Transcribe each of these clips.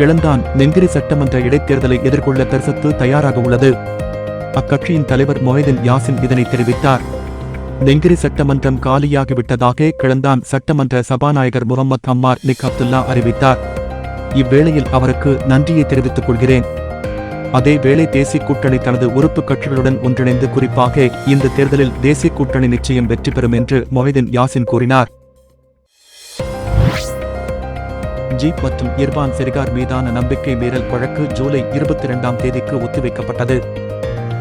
கிளந்தான் நெங்கிரி சட்டமன்ற இடைத்தேர்தலை எதிர்கொள்ள தரிசத்து தயாராக உள்ளது. அக்கட்சியின் தலைவர் மொஹிதீன் யாசின் இதனை தெரிவித்தார். நெங்கிரி சட்டமன்றம் காலியாகிவிட்டதாக கிளந்தான் சட்டமன்ற சபாநாயகர் முகமது அம்மார் நிக் அப்துல்லா அறிவித்தார். இவ்வேளையில் அவருக்கு நன்றியை தெரிவித்துக் கொள்கிறேன். அதேவேளை தேசிய கூட்டணி தனது உறுப்பு கட்சிகளுடன் ஒன்றிணைந்து குறிப்பாக இந்த தேர்தலில் தேசிய கூட்டணி நிச்சயம் வெற்றி பெறும் என்று மொஹிதின் யாசின் கூறினார். ஜீப் மற்றும் இர்பான் செரிகார் மீதான நம்பிக்கை மீறல் வழக்கு ஜூலை இருபத்தி இரண்டாம் தேதிக்கு ஒத்திவைக்கப்பட்டது.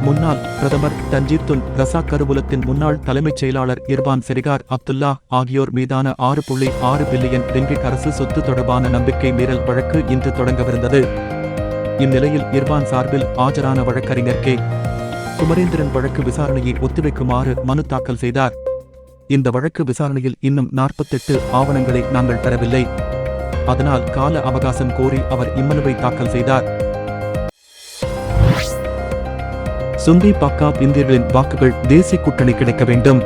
முன்னாள் பிரதமர் தஞ்சீத்துன் ரசா கருவூலத்தின் முன்னாள் தலைமைச் செயலாளர் இர்பான் செரிகார் அப்துல்லா ஆகியோர் மீதான ஆறு புள்ளி ஆறு பில்லியன் ரிங்கிட் அரசு சொத்து தொடர்பான நம்பிக்கை மீறல் வழக்கு இன்று தொடங்கவிருந்தது. இந்நிலையில் இர்பான் சார்பில் ஆஜரான வழக்கறிஞர் கே. குமரேந்திரன் வழக்கு விசாரணையை ஒத்திவைக்குமாறு மனு தாக்கல் செய்தார். இந்த வழக்கு விசாரணையில் இன்னும் நாற்பத்தெட்டு ஆவணங்களை நாங்கள் பெறவில்லை. அதனால் கால அவகாசம் கோரி அவர் இம்மனுவை தாக்கல் செய்தார். சுந்தி பக்காப் இந்தியர்களின் வாக்குகள் தேசிய கூட்டணி கிடைக்க வேண்டும்.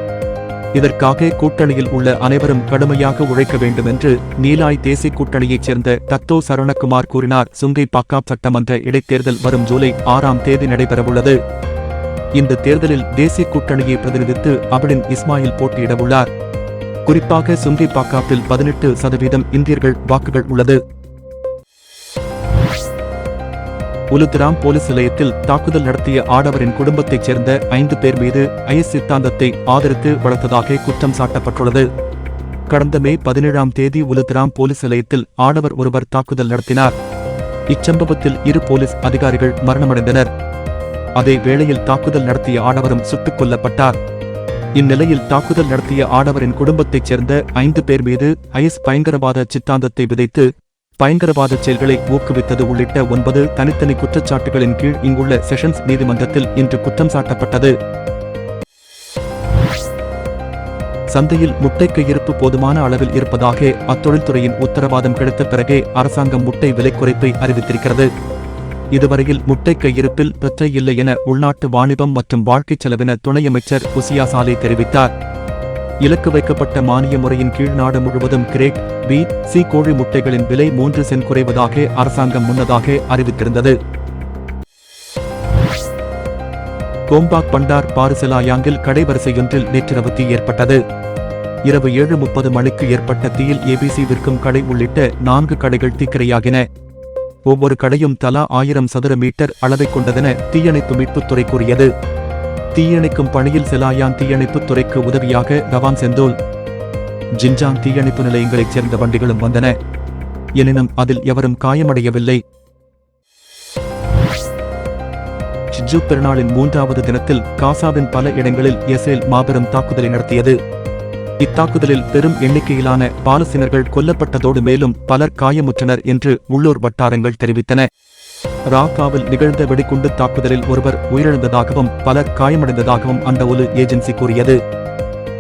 இதற்காக கூட்டணியில் உள்ள அனைவரும் கடுமையாக உழைக்க வேண்டும் என்று நீலாய் தேசிய கூட்டணியைச் சேர்ந்த தத்தோ சரவணகுமார் கூறினார். சுங்கை பக்காப் சட்டமன்ற இடைத்தேர்தல் வரும் ஜூலை ஆறாம் தேதி நடைபெறவுள்ளது. இந்த தேர்தலில் தேசிய கூட்டணியை பிரதிநிதித்து அபடின் இஸ்மாயில் போட்டியிடவுள்ளார். குறிப்பாக சுங்கை பாக்காப்பில் பதினெட்டு சதவீதம் இந்தியர்கள் வாக்குகள் உள்ளது. உலுத்திராம் போலீஸ் நிலையத்தில் தாக்குதல் நடத்திய ஆடவரின் குடும்பத்தைச் சேர்ந்த ஐந்து பேர் மீது ஐஎஸ் சித்தாந்தத்தை ஆதரித்து வளர்த்ததாக குற்றம் சாட்டப்பட்டுள்ளது. கடந்த மே பதினேழாம் தேதி உலுத்திராம் போலீஸ் நிலையத்தில் ஆடவர் ஒருவர் தாக்குதல் நடத்தினார். இச்சம்பவத்தில் இரு போலீஸ் அதிகாரிகள் மரணமடைந்தனர். அதே வேளையில் தாக்குதல் நடத்திய ஆடவரும் சுட்டுக் கொல்லப்பட்டார். இந்நிலையில் தாக்குதல் நடத்திய ஆடவரின் குடும்பத்தைச் சேர்ந்த ஐந்து பேர் மீது ஐஎஸ் பயங்கரவாத சித்தாந்தத்தை விதைத்து பயங்கரவாத செயல்களை ஊக்குவித்தது உள்ளிட்ட ஒன்பது தனித்தனி குற்றச்சாட்டுகளின் கீழ் இங்குள்ள செஷன்ஸ் நீதிமன்றத்தில் இன்று குற்றம் சாட்டப்பட்டது. சந்தையில் முட்டை கையிருப்பு போதுமான அளவில் இருப்பதாக அத்தொழில்துறையின் உத்தரவாதம் கிடைத்த பிறகே அரசாங்கம் முட்டை விலை குறைப்பை அறிவித்திருக்கிறது. இதுவரையில் முட்டை கையிருப்பில் பெற்ற இல்லை என உள்நாட்டு வாணிபம் மற்றும் வாழ்க்கைச் செலவின துணை அமைச்சர் சாலே தெரிவித்தார். இலக்கு வைக்கப்பட்ட மானிய முறையின் கீழ் நாடு முழுவதும் கிரேட் பி சி கோழி முட்டைகளின் விலை மூன்று சென்ட் குறைவதாக அரசாங்கம் முன்னதாக அறிவித்திருந்தது. கோம்பாக் பண்டார் பாரிசலாயாங்கில் கடைவரிசையொன்றில் நேற்றிரவு தீ ஏற்பட்டது. இரவு ஏழு முப்பது மணிக்கு ஏற்பட்ட தீயில் ஏபிசி விற்கும் கடை உள்ளிட்ட நான்கு கடைகள் தீக்கிரையாகின. ஒவ்வொரு கடையும் தலா ஆயிரம் சதுர மீட்டர் அளவை கொண்டதென தீயணைப்பு மீட்புத்துறை கூறியது. தீயணைக்கும் பணியில் செலாயான் தீயணைப்புத் துறைக்கு உதவியாக ரவான் செந்தோல் ஜின்ஜாங் தீயணைப்பு நிலையங்களைச் சேர்ந்த வண்டிகளும் வந்தன. எனினும் அதில் எவரும் காயமடையவில்லை. ஷிஜு பெருநாளின் மூன்றாவது தினத்தில் காசாவின் பல இடங்களில் இஸ்ரேல் மாபெரும் தாக்குதலை நடத்தியது. இத்தாக்குதலில் பெரும் எண்ணிக்கையிலான பாலஸ்தீனர்கள் கொல்லப்பட்டதோடு மேலும் பலர் காயமுற்றனர் என்று உள்ளூர் வட்டாரங்கள் தெரிவித்தன. ராக்காவில் நிகழ்ந்த வெடிகுண்டு தாக்குதலில் ஒருவர் உயிரிழந்ததாகவும் பலர் காயமடைந்ததாகவும் அந்த ஒரு ஏஜென்சி கூறியது.